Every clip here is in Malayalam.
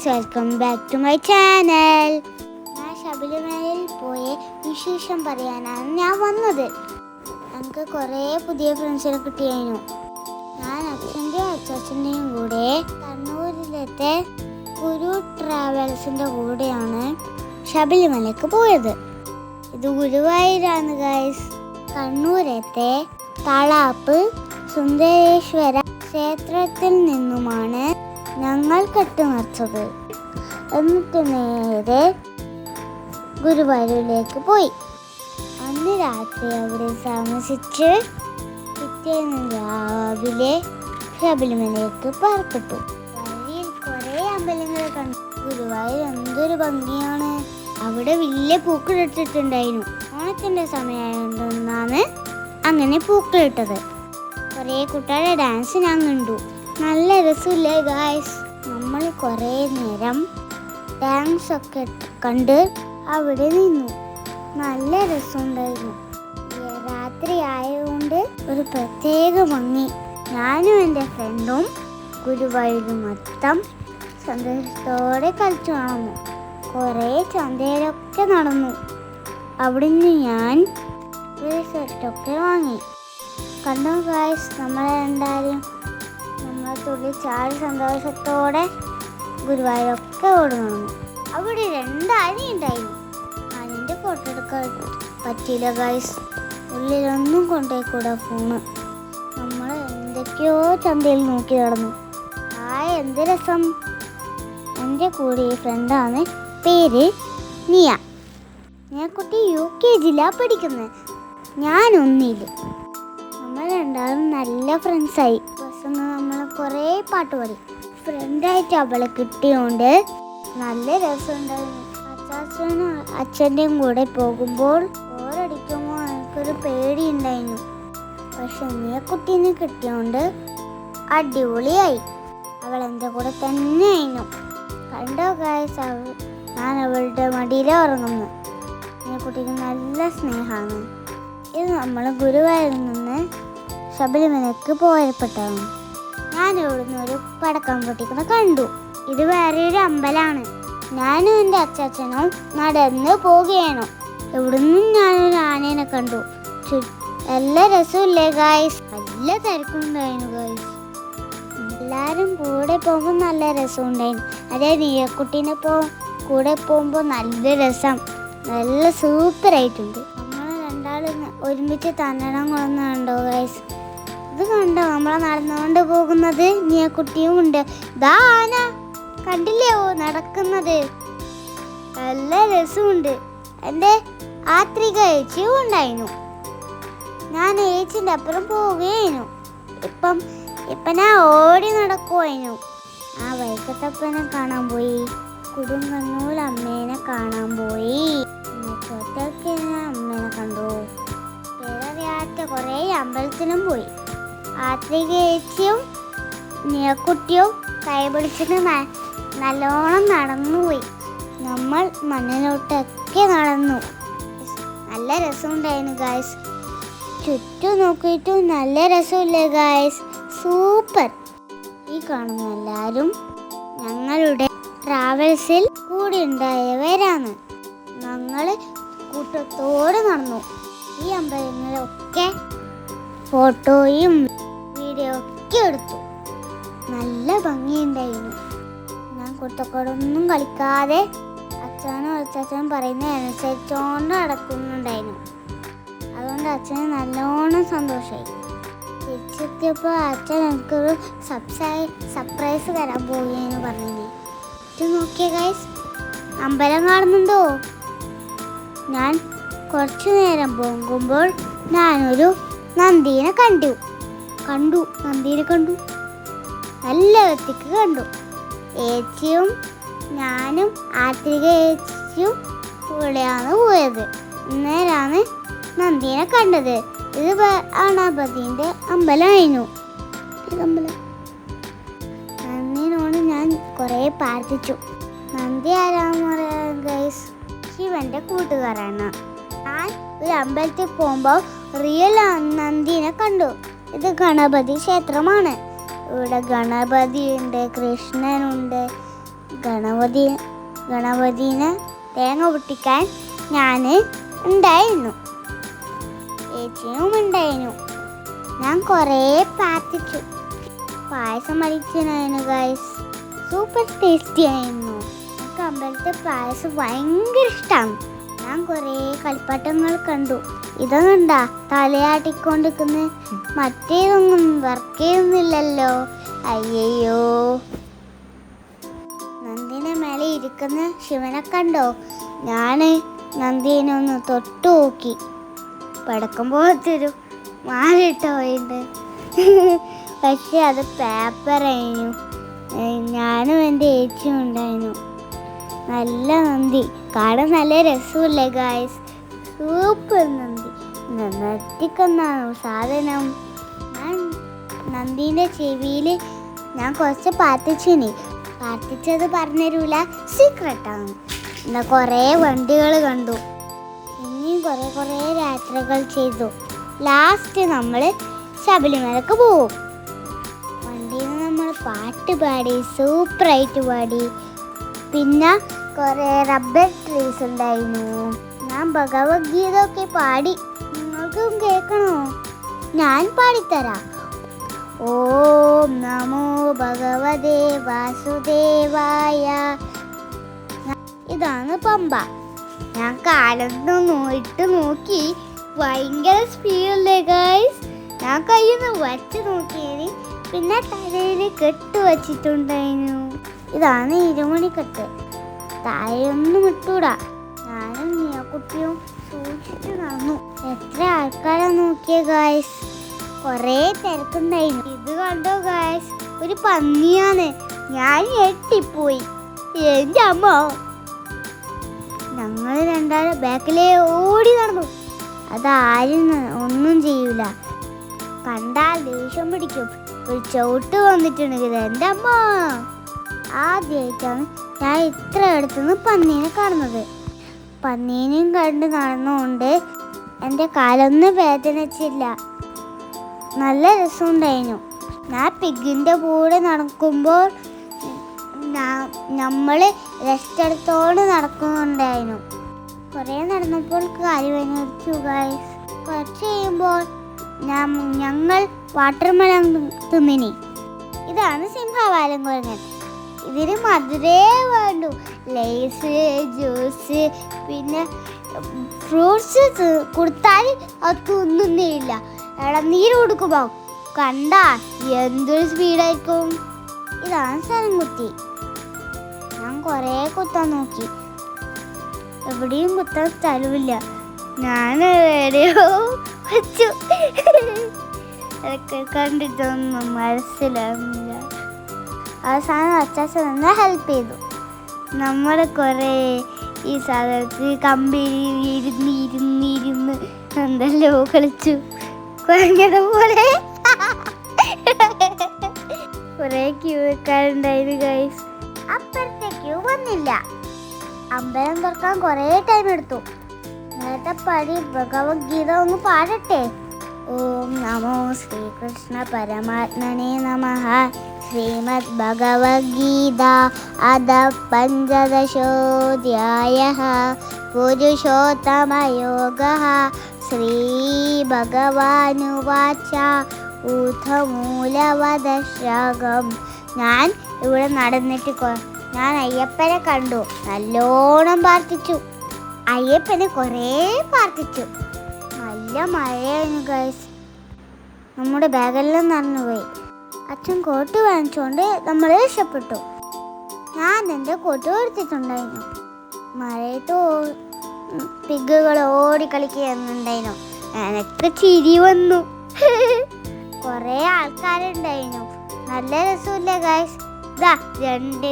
Guys welcome back to my channel ഞാൻ ശബരിമലയിൽ പോയി വിശേഷം പറയാനാണ് ഞാൻ വന്നത്. നമുക്ക് കുറേ പുതിയ ഫ്രണ്ട്സിനെ കിട്ടിയായിരുന്നു ഞാൻ അച്ഛന്റെയും അച്ചാച്ചന്റെയും കൂടെ കണ്ണൂരിലത്തെ ഗുരു ട്രാവൽസിന്റെ കൂടെയാണ് ശബരിമലയ്ക്ക് പോയത്. ഇത് ഗുരുവായൂരാണ് ഗൈസ് കണ്ണൂരത്തെ തളാപ്പ് സുന്ദരേശ്വര ക്ഷേത്രത്തിൽ നിന്നുമാണ് ഞങ്ങൾ കെട്ടുമറിച്ചത്. എന്നിട്ട് നേരെ ഗുരുവായൂരിലേക്ക് പോയി. അന്ന് രാത്രി അവിടെ താമസിച്ച് പിറ്റേന്ന് രാവിലെ ശബരിമലയ്ക്ക് പുറപ്പെട്ടു വഴിയിൽ കുറേ അമ്പലങ്ങൾ കണ്ടു. ഗുരുവായൂർ എന്തൊരു ഭംഗിയാണ്. അവിടെ വലിയ പൂക്കളിട്ടിട്ടുണ്ടായിരുന്നു. ഓണത്തിന്റെ സമയമായതുകൊണ്ടാണ് അങ്ങനെ പൂക്കളിട്ടത്. കുറേ കുട്ടികളുടെ ഡാൻസ് ഞാൻ കണ്ടു. നല്ല രസമില്ലേ ഗായ്സ് നമ്മൾ കുറേ നേരം ഡാൻസ് ഒക്കെ കണ്ട് അവിടെ നിന്നു. നല്ല രസമുണ്ടായിരുന്നു. രാത്രി ആയതുകൊണ്ട് ഒരു പ്രത്യേക ഭംഗി. ഞാനും എന്റെ ഫ്രണ്ടും ഗുരുവായൂർ മൊത്തം സന്തോഷത്തോടെ കളിച്ചു നടന്നു. കുറേ ചന്തയിലൊക്കെ നടന്നു. അവിടുന്ന് ഞാൻ ഒരു സെറ്റൊക്കെ വാങ്ങി. കണ്ടോ കായ് നമ്മളെ രണ്ടാരും നമ്മളെ തുള്ളി ചാടി സന്തോഷത്തോടെ ഗുരുവായൂരൊക്കെ ഓടി അവിടെ രണ്ട് ആന ഉണ്ടായിരുന്നു. ആനന്റെ ഫോട്ടോ എടുക്കാൻ പറ്റിയില്ല ഗൈസ് ഉള്ളിലൊന്നും കൊണ്ടുപോയിക്കൂടാ ഫോണ് നമ്മൾ എന്തൊക്കെയോ ചന്തയിൽ നോക്കി നടന്നു. ആ എന്ത് രസം. എന്റെ കൂടെ ഈ ഫ്രണ്ടാണ് പേര് നിയ. ഞാൻ കുട്ടി യു കെ ജിയിലാണ് പഠിക്കുന്നത് ഞാനൊന്നില്ല നമ്മൾ രണ്ടാളും നല്ല ഫ്രണ്ട്സായി ബസ്സിന്ന് നമ്മൾ കുറേ പാട്ട് പാടി. ഫ്രണ്ടായിട്ട് അവളെ കിട്ടിയോണ്ട് നല്ല രസമുണ്ടായിരുന്നു അച്ചാച്ചനും അച്ഛന്റെയും കൂടെ പോകുമ്പോൾ ഓരടിക്കുമ്പോൾ എനിക്കൊരു പേടി ഉണ്ടായിരുന്നു പക്ഷെ നീ കുട്ടീനെ കിട്ടിയോണ്ട് അടിപൊളിയായി. അവൾ എന്റെ കൂടെ തന്നെ ആയിരുന്നു കണ്ടോ അവൾ ഞാൻ അവളുടെ മടിയിലെ ഉറങ്ങുന്നു എന്നെ കുട്ടിക്ക് നല്ല സ്നേഹമാണ്. ഇത് നമ്മൾ ഗുരുവായൂരിൽ നിന്ന് ശബരിമലയ്ക്ക് പോയപ്പെട്ടതാണ് ഞാൻ ഇവിടുന്ന് ഒരു പടക്കം പൊട്ടിക്കുന്ന കണ്ടു. ഇത് വേറെ ഒരു അമ്പലമാണ് ഞാനും എന്റെ അച്ചാച്ചനും നടന്ന് പോവുകയാണ് ഇവിടുന്ന് ഞാനൊരു ആനേനെ കണ്ടു. നല്ല രസമില്ലേ ഗായ്സ് നല്ല തിരക്കുണ്ടായിരുന്നു ഗായ്സ് എല്ലാവരും കൂടെ പോകുമ്പോൾ നല്ല രസം ഉണ്ടായിരുന്നു അതേ പോ കൂടെ പോകുമ്പോൾ നല്ല രസം. നല്ല സൂപ്പർ ആയിട്ടുണ്ട് നമ്മൾ രണ്ടാളും ഒരുമിച്ച് തന്നണം കൊണ്ടുണ്ടോ ഗൈസ് കണ്ടോ? നമ്മളെ നടന്നുകൊണ്ട് പോകുന്നത് കുട്ടിയും ഉണ്ട്. ദാന ആന. കണ്ടില്ലേ ഓ നടക്കുന്നത്? നല്ല രസമുണ്ട്. എന്റെ ആത്രിക ഏച്ചിയും ഉണ്ടായിരുന്നു. ഞാൻ ഏച്ചിന്റെ അപ്പുറം പോവുകയായിരുന്നു. ഇപ്പം ഇപ്പം ഞാൻ ഓടി നടക്കുമായിരുന്നു ആ വൈക്കത്തപ്പനെ കാണാൻ പോയി. കുടുംബങ്ങൂൽ അമ്മേനെ കാണാൻ പോയി. ഞാൻ അമ്മേനെ കണ്ടു. പേരറിയാത്ത കുറേ അമ്പലത്തിലും പോയി. ആത്രിക ഏച്ചിയും നീക്കുട്ടിയും കൈ പിടിച്ചിട്ട് നല്ലോണം നടന്നുപോയി. നമ്മൾ മണ്ണിലോട്ടൊക്കെ നടന്നു. നല്ല രസമുണ്ടായിരുന്നു ഗായ്സ് ചുറ്റും നോക്കിയിട്ടും നല്ല രസമില്ലേ ഗായ്സ് സൂപ്പർ ഈ കാണുന്ന എല്ലാവരും ഞങ്ങളുടെ ട്രാവൽസിൽ കൂടി ഉണ്ടായവരാണ് ഞങ്ങൾ കൂട്ടത്തോടെ നടന്നു. ഈ അമ്പലങ്ങളൊക്കെ ഫോട്ടോയും ഒക്കെ എടുത്തു. നല്ല ഭംഗിയുണ്ടായിരുന്നു. ഞാൻ കുട്ടക്കോടൊന്നും കളിക്കാതെ അച്ഛനും അച്ചാച്ചനും പറയുന്ന അനുസരിച്ചോണ്ട് നടക്കുന്നുണ്ടായിരുന്നു. അതുകൊണ്ട് അച്ഛന് നല്ലോണം സന്തോഷമായി തിരിച്ചെത്തിയപ്പോൾ അച്ഛൻ എനിക്കൊരു സബ്സൈ സർപ്രൈസ് തരാൻ പോവുകയെന്ന് പറഞ്ഞു ഇത് നോക്കിയ ഗൈസ് അമ്പലം കാണുന്നുണ്ടോ? ഞാൻ കുറച്ചു നേരം പോകുമ്പോൾ ഞാനൊരു നന്ദീനെ കണ്ടു. കണ്ടു നന്ദീനെ കണ്ടു. നല്ല വൃത്തിക്ക് കണ്ടു. ഏച്ചിയും ഞാനും ആത്രിക ഏച്ചിയും ഇവിടെയാണ് പോയത്. ഇന്നേരാണ് നന്ദിനെ കണ്ടത്. ഇത് ആണാപതിന്റെ അമ്പലമായിരുന്നു. അമ്പലം? നന്ദിനോട് ഞാൻ കുറേ പ്രാർത്ഥിച്ചു. നന്ദി ആരാന്ന് പറയാൻ ഗൈസ്? ശിവന്റെ കൂട്ടുകാരാണ്. ഞാൻ ഒരു അമ്പലത്തിൽ പോകുമ്പോൾ റിയൽ നന്ദിനെ കണ്ടു. ഇത് ഗണപതി ക്ഷേത്രമാണ്. ഇവിടെ ഗണപതി ഉണ്ട് കൃഷ്ണനുണ്ട് ഗണപതി ഗണപതിനെ തേങ്ങ പൊട്ടിക്കാൻ ഞാൻ ഉണ്ടായിരുന്നു. ചേച്ചിയും ഉണ്ടായിരുന്നു. ഞാൻ കുറേ പ്രാർത്ഥിച്ചു. പായസം അടിച്ചിരുന്നു ഗൈസ് സൂപ്പർ ടേസ്റ്റി ആയിരുന്നു. എനിക്ക് അമ്പലത്തെ പായസം ഭയങ്കര ഇഷ്ടമാണ് ഞാൻ കുറേ കളിപ്പാട്ടങ്ങൾ കണ്ടു. ഇതൊന്നുണ്ടാ തലയാട്ടിക്കൊണ്ടിരിക്കുന്ന മറ്റേതൊന്നും വർക്ക് ചെയ്യുന്നില്ലല്ലോ. അയ്യയ്യോ. നന്ദിനെ മേലെ ഇരിക്കുന്ന ശിവനെ കണ്ടോ? ഞാൻ നന്ദിനെ ഒന്ന് തൊട്ടു നോക്കി. പടക്കുമ്പോ മാറിട്ട് പോയിണ്ട്. പക്ഷെ അത് പേപ്പറായിരുന്നു ഞാനും എന്റെ ഏച്ചിയും ഉണ്ടായിരുന്നു. നല്ല നന്ദി. കാണാൻ നല്ല രസമില്ലേ ഗായ്സ് സൂപ്പർ നന്ദി. നിർത്തിക്കൊന്നാണ് സാധനം. ഞാൻ നന്ദീന്റെ ചെവിയിൽ ഞാൻ കുറച്ച് പാർട്ടിച്ചിനി പാർട്ടിച്ചത് പറഞ്ഞുതരൂല സീക്രട്ടാണ് എന്നാൽ കുറേ വണ്ടികൾ കണ്ടു. ഇനിയും കുറേ കുറേ യാത്രകൾ ചെയ്തു. ലാസ്റ്റ് നമ്മൾ ശബരിമലക്ക് പോവും. വണ്ടിയിൽ നമ്മൾ പാട്ട് പാടി സൂപ്പറായിട്ട് പാടി. പിന്നെ കുറേ റബ്ബർ ട്രീസ് ഉണ്ടായിരുന്നു. ഞാൻ ഭഗവത്ഗീത ഒക്കെ പാടി. നിങ്ങൾക്കും കേൾക്കണോ? ഞാൻ പാടിത്തരാം. ഓം നമോ ഭഗവതേ വാസുദേവായ. ഇതാണ് പമ്പ. ഞാൻ കാലത്ത് നോയിട്ട് നോക്കി. ഭയങ്കര സ്പീഡല്ലേ ഗൈസ് ഞാൻ കയ്യിൽ വച്ച് നോക്കിയത് പിന്നെ തലയിൽ കെട്ട് വച്ചിട്ടുണ്ടായിരുന്നു. ഇതാണ് ഇരുമണിക്കെട്ട്. താഴെയൊന്നും ഇട്ടൂടാ. ഞാനും നീയക്കുട്ടിയും സൂക്ഷിച്ചു നടന്നു. എത്ര ആൾക്കാരെ നോക്കിയ ഗായ്സ് കൊറേ തിരക്കുണ്ടായിരുന്നു ഇത് കണ്ടോ ഗായ്സ് ഒരു പന്നിയാണ്. ഞാൻ എട്ടിപ്പോയി എന്റെ അമ്മ. ഞങ്ങൾ രണ്ടാളും ബാക്കിലേ ഓടി നടന്നു. അതാരും ഒന്നും ചെയ്യൂല. കണ്ടാൽ ദേഷ്യം പിടിക്കും. ഒരു ചവിട്ട് വന്നിട്ടുണ്ടെങ്കിൽ എന്റെ അമ്മ. ആദ്യമായിട്ടാണ് ഞാൻ ഇത്ര അടുത്തുനിന്ന് പന്നീനെ കാണുന്നത്. പന്നീനെയും കണ്ട് നടന്നുകൊണ്ട് എന്റെ കാലൊന്നും വേദനിച്ചില്ല. നല്ല രസമുണ്ടായിരുന്നു. ഞാൻ പിഗിന്റെ കൂടെ നടക്കുമ്പോൾ നമ്മൾ റെസ്റ്റ് നടക്കുന്നുണ്ടായിരുന്നു. കുറേ നടന്നപ്പോൾ കാലി അനുവദിച്ചു ഗൈസ് കുറച്ച് കഴിയുമ്പോൾ ഞങ്ങൾ വാട്ടർമലം തിന്നിനി. ഇതാണ് സിംഹവാലം കുരങ്ങൻ. ഇതിന് മധുരേ വേണ്ടു. ലേസ് ജ്യൂസ് പിന്നെ ഫ്രൂട്ട്സ് കൊടുത്താൽ അത് തിന്നുന്നേയില്ല ഇളനീര് കൊടുക്കുമ്പോൾ കണ്ട എന്തൊരു സ്പീഡായിരിക്കും. ഇതാണ് സ്ഥലം കുത്തി. ഞാൻ കുറേ കുത്താൻ നോക്കി. എവിടെയും കുത്താൻ സ്ഥലമില്ല ഞാൻ എവിടെയോ വെച്ചു കണ്ടിട്ടൊന്നും മനസ്സിലാവുന്നില്ല. അവസാനം അച്ചാച്ച തന്നെ ഹെൽപ്പ് ചെയ്തു. നമ്മൾ കുറേ ഈ സ്ഥലത്ത് കമ്പനി ഇരുന്ന് ഇരുന്ന് ഇരുന്ന് എന്തല്ലോ കളിച്ചു. കുറഞ്ഞത് പോലെ. കുറേ ക്യൂ വെക്കാറുണ്ടായിരുന്നു ഗൈസ് അപ്പുറത്തെ ക്യൂ വന്നില്ല. അമ്പലം തുറക്കാൻ കുറേ ടൈം എടുത്തു. നേരത്തെ പടി ഭഗവത്ഗീത ഒന്ന് പാടട്ടെ. ഓം നമോ ശ്രീകൃഷ്ണ പരമാത്മനെ നമ. ശ്രീമദ് ഭഗവത്ഗീത അധ പഞ്ചദശോധ്യായ പുരുഷോത്തമയോഗ ശ്രീഭഗവാനുവാച്ച ഊഥമൂലവദശകം ഞാൻ ഇവിടെ നടന്നിട്ട് ഞാൻ അയ്യപ്പനെ കണ്ടു. നല്ലോണം പ്രാർത്ഥിച്ചു. അയ്യപ്പനെ കുറേ പ്രാർത്ഥിച്ചു. നല്ല മഴയായിരുന്നു ഗൈസ് നമ്മുടെ ബാഗെല്ലാം നിറഞ്ഞുപോയി അച്ഛൻ കോട്ട് വാങ്ങിച്ചുകൊണ്ട് നമ്മൾ രക്ഷപ്പെട്ടു. ഞാൻ എന്റെ കോട്ട് കൊടുത്തിട്ടുണ്ടായിരുന്നു മഴയത്ത് പിഗുകൾ ഓടി കളിക്കുന്നുണ്ടായിരുന്നു. എനക്ക് ചിരി വന്നു. കുറേ ആൾക്കാരുണ്ടായിരുന്നു. നല്ല രസമില്ലേ ഗൈസ് ഇതാ രണ്ട്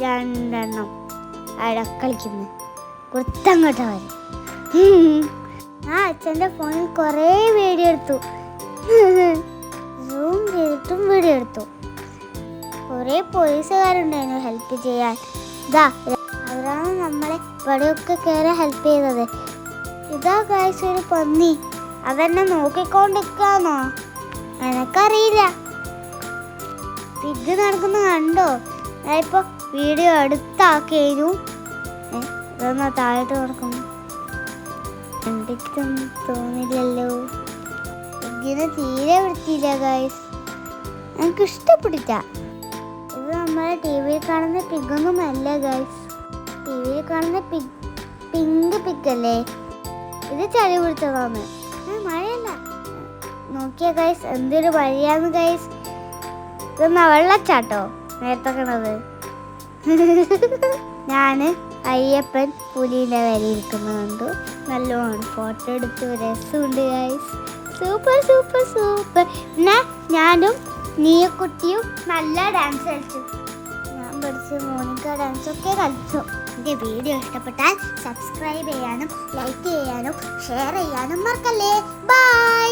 രണ്ടെണ്ണം. അവിടെ കളിക്കുന്നു? കുത്തങ്ങോട്ട് ആ അച്ഛന്റെ ഫോണിൽ കുറേ വീഡിയോ എടുത്തു. ചെയ്തിട്ടും വീഡിയോ എടുത്തു. കുറേ പോലീസുകാരുണ്ടായിരുന്നു ഹെൽപ്പ് ചെയ്യാൻ. ഇതാ അവരാണ് നമ്മളെ ഇവിടെയൊക്കെ കയറി ഹെൽപ്പ് ചെയ്തത്. ഇതാ കാഴ്ച ഒരു പന്നി. അതെന്നെ നോക്കിക്കൊണ്ടിരിക്കാന്നോ? എനക്കറിയില്ല. പിഗ് നടക്കുന്ന കണ്ടോ? ഇപ്പൊ വീഡിയോ എടുത്താക്കിയു ഇതൊന്നാ താഴോട്ട് നടക്കുന്നു. എന്തൊക്കെ തോന്നില്ലല്ലോ. ഇങ്ങനെ തീരെ വൃത്തിയില്ല ഗൈസ് എനിക്ക് ഇഷ്ടപ്പെട്ടില്ല ഇത് നമ്മൾ ടി വിയിൽ കാണുന്ന പിഗൊന്നും അല്ല ഗൈസ് ടി വിയിൽ കാണുന്ന പിഗ് പിങ്ക് പിക്കല്ലേ? ഇത് ചളി പിടിച്ചതാണ്. മഴയല്ല. നോക്കിയ ഗൈസ് എന്തൊരു മഴയാന്ന് ഗൈസ് ഇതെന്നാ വെള്ളച്ചാട്ടോ നേരത്തെ കണത് ഞാൻ അയ്യപ്പൻ പുലിയുടെ വരെ ഇരിക്കുന്നത് കണ്ടു. നല്ലോണം ഫോട്ടോ എടുത്തു രസമുണ്ട് ഗൈസ് സൂപ്പർ സൂപ്പർ സൂപ്പർ പിന്നെ ഞാനും നീയക്കുട്ടിയും നല്ല ഡാൻസ് കളിച്ചു. ഞാൻ പഠിച്ച മോണിക്ക ഡാൻസ് ഒക്കെ കളിച്ചു. എന്റെ വീഡിയോ ഇഷ്ടപ്പെട്ടാൽ സബ്സ്ക്രൈബ് ചെയ്യാനും ലൈക്ക് ചെയ്യാനും ഷെയർ ചെയ്യാനും മറക്കല്ലേ. ബൈ